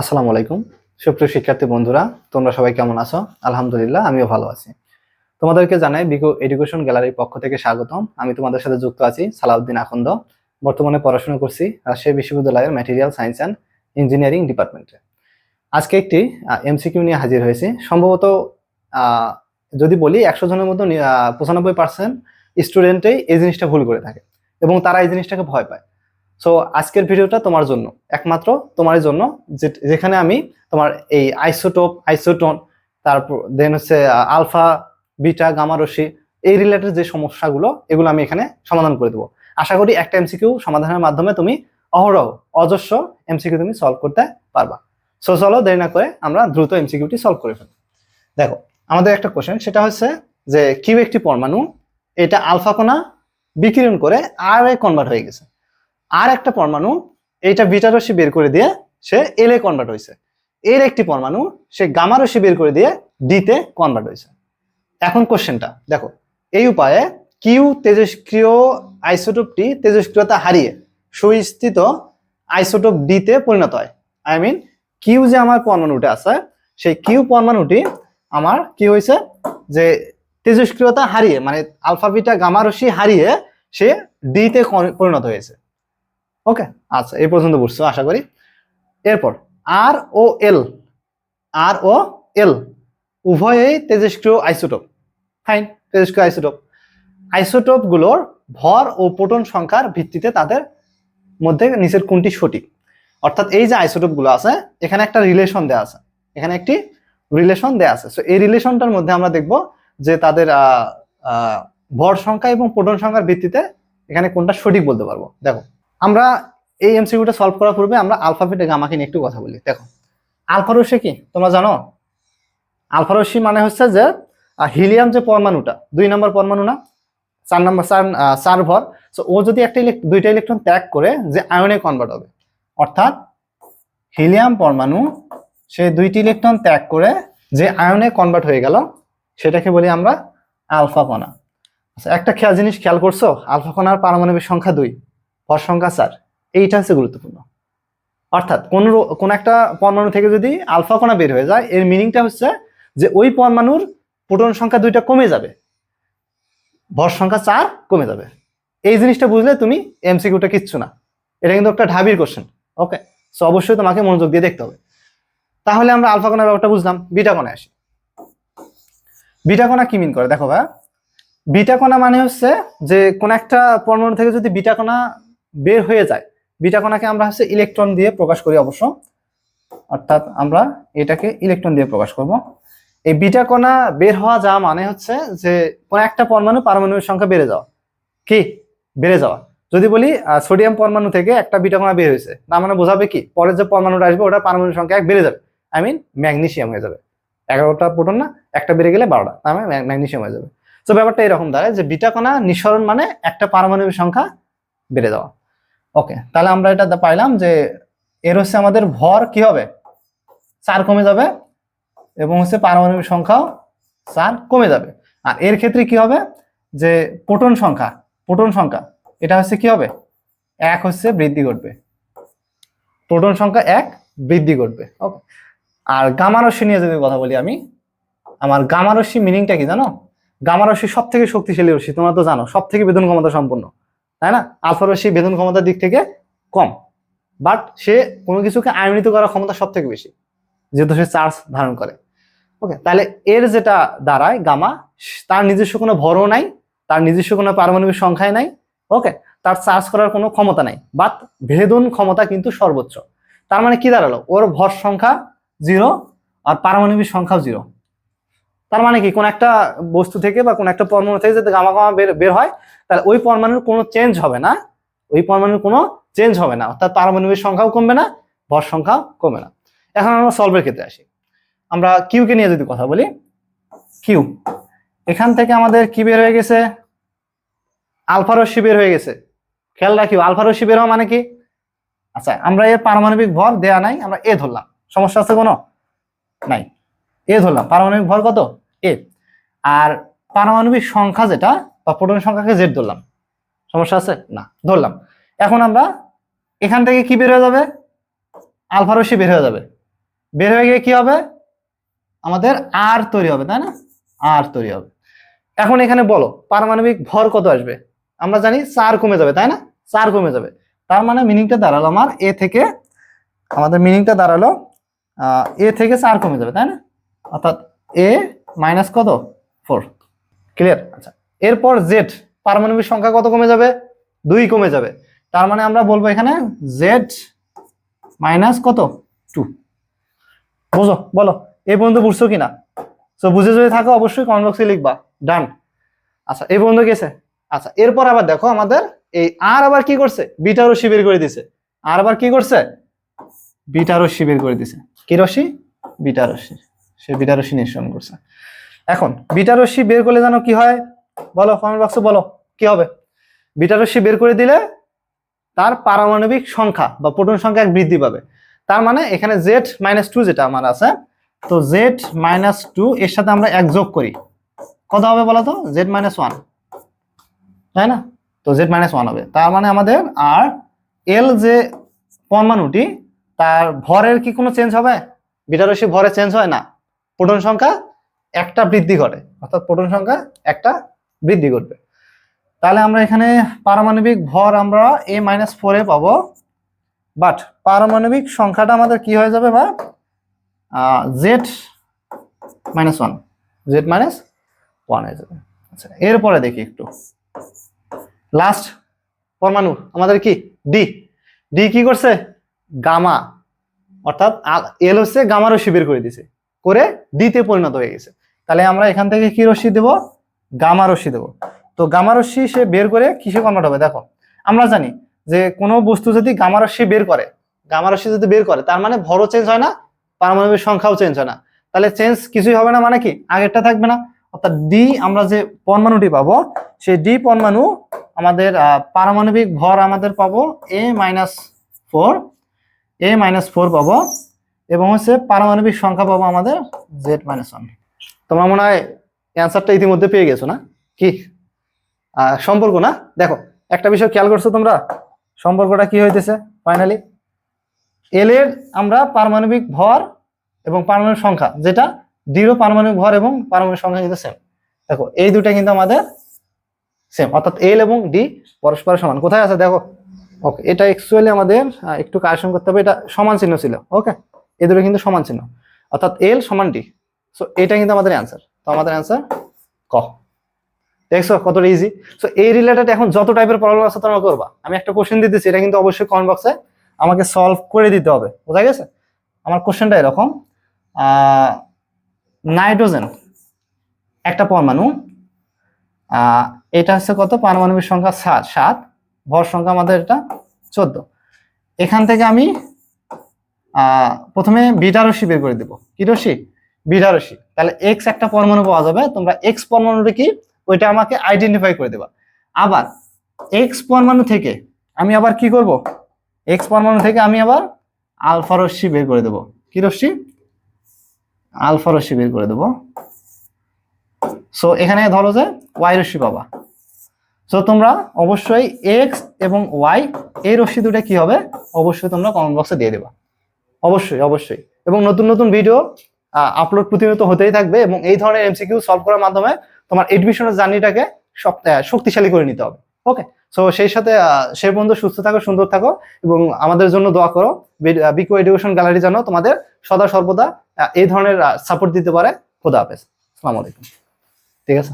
আসসালামু আলাইকুম। সুপ্রিয় শিক্ষার্থী বন্ধুরা, তোমরা সবাই কেমন আছো? আলহামদুলিল্লাহ, আমিও ভালো আছি। তোমাদেরকে জানাই বিকো এডুকেশন গ্যালারির পক্ষ থেকে স্বাগতম। আমি তোমাদের সাথে যুক্ত আছি সালাউদ্দিন আখন্দ বর্তমানে পড়াশোনা করছি রাজশাহী বিশ্ববিদ্যালয়ের ম্যাটেরিয়াল সায়েন্স অ্যান্ড ইঞ্জিনিয়ারিং ডিপার্টমেন্টে আজকে একটি এমসিকিউ নিয়ে হাজির হয়েছি। সম্ভবত যদি বলি একশো জনের মতো পঁচানব্বই পার্সেন্ট স্টুডেন্টেই এই জিনিসটা ভুল করে থাকে এবং তারা এই জিনিসটাকে ভয় পায়। সো আজকের ভিডিওটা তোমার জন্য। একমাত্র তোমার জন্য যেখানে আমি তোমার এই আইসোটোপ আইসোটোন তারপর দেন হচ্ছে আলফা বিটা গামা রশ্মি, এই রিলেটেড যে সমস্যাগুলো, এগুলো আমি এখানে সমাধান করে দেবো। আশা করি একটা এমসিকিউ সমাধানের মাধ্যমে তুমি অহরহ, অজস্র এমসিকিউ তুমি সলভ করতে পারবা। সো চলো দেরি না করে আমরা দ্রুত এমসিকিউটি সলভ করে ফেলি। দেখো, আমাদের একটা কোশ্চেন সেটা হচ্ছে যে, কিউ একটি পরমাণু, এটা আলফা কণা বিকিরণ করে আর এ কনভার্ট হয়ে গেছে। আর একটা পরমাণু, এইটা বিটা রশ্মি বের করে দিয়ে সে এল কনভার্ট হয়েছে। এর একটি পরমাণু সে গামা রশ্মি বের করে দিয়ে ডিতে কনভার্ট হয়েছে। এখন কোশ্চেনটা দেখো, এই উপায়ে কিউ তেজস্ক্রিয় আইসোটোপটি তেজস্ক্রিয়তা হারিয়ে সুস্থিত আইসোটোপ ডিতে পরিণত হয়। আই মিন কিউ যে আমার পরমাণুটা আছে, সেই কিউ পরমাণুটি আমার কি হয়েছে? যে তেজস্ক্রিয়তা হারিয়ে মানে আলফা, বিটা, গামা, রশ্মি হারিয়ে সে ডিতে পরিণত হয়েছে। ওকে আচ্ছা এই পর্যন্ত বুঝছ, আশা করি। এরপর আর ও এল আর ও এল উভয়েই তেজস্ক্রিয় আইসোটোপ ফাইন তেজস্ক্রিয় আইসোটোপ আইসোটোপগুলোর ভর ও প্রোটন সংখ্যার ভিত্তিতে তাদের মধ্যে নিচের কোনটি সঠিক? অর্থাৎ এই যে আইসোটোপগুলো আছে, এখানে একটা রিলেশন দেয়া আছে। এখানে একটি রিলেশন দেয়া আছে। সো এই রিলেশনটার মধ্যে আমরা দেখব যে তাদের ভর সংখ্যা এবং প্রোটন সংখ্যার ভিত্তিতে এখানে কোনটা সঠিক বলতে পারব। দেখো আমরা এই এমসিকিউটা সলভ করার পূর্বে আমরা আলফাবেটে গামাকে নিয়ে একটু কথা বলি, দেখো। আলফা রশ্মি কি? তোমরা জানো? আলফা রশ্মি মানে হচ্ছে যে হিলিয়াম যে পরমাণুটা, দুই নম্বর পরমাণু না? চার নম্বর, চার চার ভর সো ও যদি একটা দুইটা ইলেকট্রন ত্যাগ করে, যে আয়নে কনভার্ট হবে। অর্থাৎ হিলিয়াম পরমাণু, সে দুইটি ইলেকট্রন ত্যাগ করে, যে আয়নে কনভার্ট হয়ে গেল, সেটাকে বলি আমরা আলফা কণা। আচ্ছা একটা খেয়াল জিনিস খেয়াল করছ? আলফা কণার পারমাণবিক সংখ্যা দুই। ভর সংখ্যা চার এইটা হচ্ছে গুরুত্বপূর্ণ। অর্থাৎ কোন কোন একটা পরমাণু থেকে যদি আলফা কণা বের হয়ে যায়, এর মিনিংটা হচ্ছে যে ওই পরমাণুর প্রোটন সংখ্যা দুইটা কমে যাবে। ভর সংখ্যা চার কমে যাবে। এই জিনিসটা বুঝলে তুমি এমসিকিউটা কিচ্ছু না। এটা কিন্তু একটা ঢাবির কোশ্চেন ওকে সো অবশ্যই তোমাকে মনোযোগ দিয়ে দেখতে হবে। তাহলে আমরা আলফা কণার ব্যাপারটা বুঝলাম। বিটা কণায় আসি। বিটা কণা কি মিন করে? দেখো ভাই বিটা কণা মানে হচ্ছে যে কোন একটা পরমাণু থেকে যদি বিটা কণা বের হয়ে যায়। বিটা কণাকে আমরা হচ্ছে ইলেকট্রন দিয়ে প্রকাশ করি অবশ্য। অর্থাৎ আমরা এটাকে ইলেকট্রন দিয়ে প্রকাশ করব। এই বিটা কণা বের হওয়া যা মানে হচ্ছে যে, কোনো একটা পরমাণু পারমাণবিক সংখ্যা বেড়ে যাওয়া। কি? বেড়ে যাওয়া। যদি বলি সোডিয়াম পরমাণু থেকে একটা বিটা কণা বের হয়েছে না মানে বোঝাবে কি? পরের যে পরমাণুটা আসবে ওটা পারমাণবিক সংখ্যা এক বেড়ে যাবে। আই মিন ম্যাগনেসিয়াম হয়ে যাবে। এগারোটা প্রোটন না, একটা বেড়ে গেলে বারোটা, তার মানে ম্যাগনেসিয়াম হয়ে যাবে। তো ব্যাপারটা এরকম দাঁড়ায় যে বিটা কণা নিঃসরণ মানে একটা পারমাণবিক সংখ্যা বেড়ে যাওয়া। ওকে তাহলে আমরা এটা পাইলাম যে এর হচ্ছে আমাদের ভর কি হবে? চার কমে যাবে এবং হচ্ছে পারমাণবিক সংখ্যাও চার কমে যাবে। আর এর ক্ষেত্রে কি হবে? যে প্রোটন সংখ্যা প্রোটন সংখ্যা, এটা হচ্ছে কি হবে? এক হচ্ছে বৃদ্ধি ঘটবে। প্রোটন সংখ্যা এক, বৃদ্ধি ঘটবে। ওকে আর গামা নিয়ে যদি কথা বলি আমি, আমার গামা মিনিংটা কি জানো? গামা রশ্মি সব থেকে শক্তিশালী রশ্মি, তোমরা তো জানো সব থেকে বেদন ক্ষমতা সম্পন্ন। তাই না? আলফা রশ্মি বেদন ক্ষমতার দিক থেকে কম। বাট সে কোনো কিছুকে আয়নিত করার ক্ষমতা সব থেকে বেশি, যেহেতু সে চার্জ ধারণ করে। ওকে তাহলে এর যেটা দাঁড়ায়, গামা, তার নিজস্ব কোনো ভরও নাই, তার নিজস্ব কোনো পারমাণবিক সংখ্যায় নাই ওকে তার চার্জ করার কোনো ক্ষমতা নাই। বাট ভেদন ক্ষমতা কিন্তু সর্বোচ্চ। তার মানে কি দাঁড়াল? ওর ভর সংখ্যা জিরো আর পারমাণবিক সংখ্যাও জিরো তার মানে কি, কোন একটা বস্তু থেকে বা কোন একটা পরমাণু থেকে যদি গামা গামা বের বের হয়, তাহলে ওই পরমাণুর কোনো চেঞ্জ হবে না। ওই পরমাণুর কোনো চেঞ্জ হবে না। অর্থাৎ পারমাণবিক সংখ্যাও কমবে না ভর সংখ্যাও কমবে না। এখন আমরা সলভের ক্ষেত্রে আসি। আমরা কিউকে নিয়ে যদি কথা বলি কিউ এখান থেকে আমাদের কি বের হয়ে গেছে, আলফা রশ্মি বের হয়ে গেছে। খেয়াল রাখিও, আলফা রশ্মি বের হওয়া মানে কি? আচ্ছা আমরা এর পারমাণবিক ভর দেয়া নাই, আমরা এ ধরলাম। সমস্যা আছে কোনো? নাই। এ ধরলাম, পারমাণবিক ভর কত? এ। আর পারমাণবিক সংখ্যা যেটা, বা প্রোটন সংখ্যাকে জেড ধরলাম। সমস্যা আছে? না, ধরলাম। এখন আমরা এখান থেকে কি বের হয়ে যাবে? আলফা রশ্মি বের হয়ে যাবে। বের হয়ে গিয়ে কি হবে? আমাদের আর তৈরি হবে, তাই না? আর তৈরি হবে। এখন এখানে বলো, পারমাণবিক ভর কত আসবে? আমরা জানি চার কমে যাবে, তাই না? চার কমে যাবে। তার মানে মিনিংটা দাঁড়াল আমার এ থেকে, আমাদের মিনিংটা দাঁড়াল এ থেকে চার কমে যাবে, তাই না? অর্থাৎ এ মাইনাস কত? ফোর ক্লিয়ার আচ্ছা। এরপর জেড পারমাণবিক সংখ্যা কত কমে যাবে? দুই কমে যাবে। তার মানে আমরা বলব এখানে জেড মাইনাস কত? টু বুঝো? বলো। এই পর্যন্ত বুঝছ কিনা? তো বুঝে যদি থাকো, অবশ্যই কমেন্ট বক্সে লিখবা। ডান আচ্ছা এই পর্যন্ত গেছে? আচ্ছা এরপর আবার দেখো আমাদের এই আর আবার কি করছে? বিটা রশ্মি বের করে দিছে। আর আবার কি করছে? বিটা রশ্মি বের করে দিছে। কি রশ্মি? বিটা রশ্মি। সে বিটা রশ্মি নিঃসরণ করছে। এখন বিটা রশ্মি বের করলে জানো কি হয়? বলো কমেন্ট বক্সে বলো, কি হবে? বিটা রশ্মি বের করে দিলে তার পারমাণবিক সংখ্যা বা প্রোটন সংখ্যা এক বৃদ্ধি পাবে। তার মানে এখানে জেড মাইনাস টু যেটা আমার আছে, তো জেড মাইনাস টু এর সাথে আমরা এক যোগ করি। কত হবে বলো তো? জেড মাইনাস ওয়ান তাই না? তো জেড মাইনাস ওয়ান হবে। তার মানে আমাদের আর এল যে পরমাণুটি, তার ভরের কি কোনো চেঞ্জ হবে? বিটারসি ভরে চেঞ্জ হয় না। প্রোটন সংখ্যা একটা বৃদ্ধি ঘটে, অর্থাৎ প্রোটন সংখ্যা একটা বৃদ্ধি ঘটবে। তাহলে আমরা এখানে পারমাণবিক ভর আমরা এ মাইনাস ফোরে পাবো। বাট পারমাণবিক সংখ্যাটা আমাদের কি হয়ে যাবে বা Z minus one Z minus one হয়ে যাবে। আচ্ছা এরপরে দেখি একটু। লাস্ট পরমাণু আমাদের কি? ডি ডি কি করছে? গামা। অর্থাৎ এল হচ্ছে গামারও শিবির করে দিছে। করে ডিতে পরিণত হয়ে গেছে। তাহলে আমরা এখান থেকে কি রশ্মি দেব? গামা রশ্মি দেব। তো গামা রশ্মি সে বের করে কিসে কনভার্ট হবে? দেখো, আমরা জানি যে কোনো বস্তু যদি গামা রশ্মি বের করে, গামা রশ্মি যদি বের করে, তার মানে ভরও চেঞ্জ হয় না, পারমাণবিক সংখ্যাও চেঞ্জ হয় না। তাহলে চেঞ্জ কিছুই হবে না মানে কি? আগেরটা থাকবে না। অর্থাৎ ডি আমরা যে পরমাণুটি পাবো, সেই ডি পরমাণু আমাদের পারমাণবিক ভর আমাদের পাবো A minus four A minus four পাবো এবং হচ্ছে পারমাণবিক সংখ্যা পাবো আমাদের জেড মাইনাস ওয়ান তোমরা মনে হয় অ্যান্সারটা ইতিমধ্যে পেয়ে গেছো না? কি? সম্পর্ক না? দেখো, একটা বিষয় খেয়াল করছ তোমরা? সম্পর্কটা কি হইতেছে ফাইনালি এল এর আমরা পারমাণবিক ভর এবং পারমাণবিক সংখ্যা, যেটা দৃঢ় পারমাণবিক ভর এবং পারমাণবিক সংখ্যা কিন্তু সেম দেখো, এই দুটা কিন্তু আমাদের সেম অর্থাৎ এল এবং ডি পরস্পর সমান। কোথায় আছে? দেখো। ওকে এটা অ্যাকচুয়ালি আমাদের একটু কারেকশন করতে হবে, এটা সমান চিহ্ন ছিল। ওকে এই দুটো কিন্তু সমান চিহ্ন। অর্থাৎ এল সমান ডি সো এটা কিন্তু আমাদের অ্যান্সার তো আমাদের অ্যান্সার ক। দেখছ কতটা ইজি সো এই রিলেটেড এখন যত টাইপের প্রবলেম আছে তোমরা করবা। আমি একটা কোশ্চেন দিতেছি এটা কিন্তু অবশ্যই কমেন্ট বক্সে আমাকে সলভ করে দিতে হবে। বোঝা গেছে? আমার কোশ্চেনটা এরকম। নাইট্রোজেন একটা পরমাণু। এটা হচ্ছে কত? পারমাণবিক সংখ্যা সাত সাত। ভর সংখ্যা আমাদের এটা চোদ্দ। এখান থেকে আমি প্রথমে বিটা রশ্মি বের করে দেবো। কি রশ্মি? বিটা রশ্মি। তাহলে এক্স একটা পরমাণু পাওয়া যাবে, তোমরা এক্স পরমাণুটা কি? ওইটা আমাকে আইডেন্টিফাই করে দেবা। আবার এক্স পরমাণু থেকে আমি আবার কি করব? এক্স পরমাণু থেকে আমি আবার আলফা বের করে দেবো। কি রশ্মি? আলফা বের করে দেবো। সো এখানে ধরো যে ওয়াই রশ্মি পাবা। সো তোমরা অবশ্যই এক্স এবং ওয়াই এই রশ্মি দুটো কি হবে? অবশ্যই তোমরা কমেন্ট বক্সে দিয়ে দেবা। অবশ্যই অবশ্যই। এবং নতুন নতুন ভিডিও আপলোড প্রতিনিয়ত হতেই থাকবে এবং এই ধরনের এমসিকিউ সলভ করার মাধ্যমে তোমার এডমিশনের জার্নিটাকে শক্তিশালী করে নিতে হবে। ওকে সো সেই সাথে সেই পর্যন্ত সুস্থ থাকো, সুন্দর থাকো এবং আমাদের জন্য দোয়া করো বিকো এডুকেশন গ্যালারি যেন তোমাদের সদা সর্বদা এই ধরনের সাপোর্ট দিতে পারে। খোদা হাফেজ। আসসালামু আলাইকুম। ঠিক আছে?